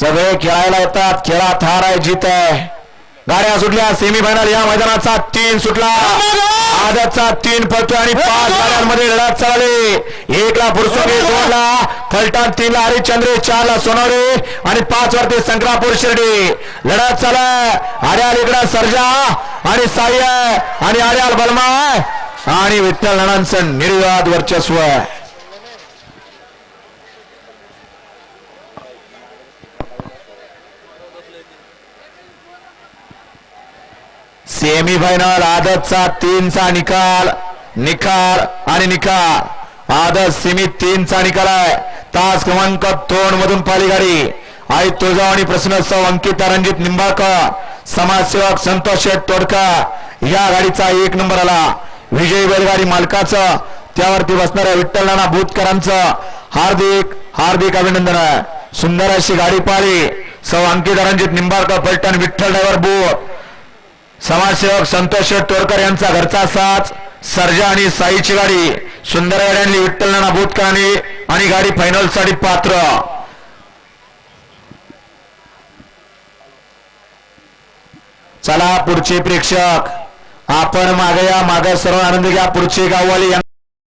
सगळे खेळायला येतात. खेळात हार आहे जीत आहे. गाड्या सुटल्या. सेमीफायनल या मैदानाचा तीन सुटला. आदतचा तीन पत्तो आणि पाच गाड्यांमध्ये लढत चालली. एकला फुरसोगे दोनला फलटण तीनला हरिश्चंद्रे चारला सोनवरे आणि पाच वरती संक्रापूर शिर्डी. लढत चालू आर्याल इकडा सर्जा आणि साई आहे. आणि आर्याल बलमा आणि विठ्ठल नानांचं निर्विवाद वर्चस्व सेमीफायनल आदतचा तीनचा निकाल. निकाल आणि निकाल आदत सीमित तीनचा निकाल आहे. तास क्रमांक दोन मधून पाली गाडी आई तुळजावणी प्रश्नोत्सव अंकिता रणजित निंबाळकर. समाजसेवक संतोष शेठ तोडकर या गाडीचा एक नंबर आला. विजयी बैलगाडी मालकाचं. त्यावरती बसणाऱ्या विठ्ठल नाना भूतकरांचं. हार्दिक हार्दिक अभिनंदन आहे. सुंदर अशी गाडी पाळी सौ अंकिता रणजित निंबाळकर पलटण विठ्ठल ड्रायव्हर बोट समाजसेवक संतोष तोरकर यांचा घरचा साच सर्जा आणि साईची गाडी सुंदर गाड्यांनी विठ्ठल नाना भूतकाने आणि गाडी फायनलसाठी पात्र. चला पुढचे प्रेक्षक आपण मागे या मागे सर्व आनंद घ्या. पुढचे गाववाले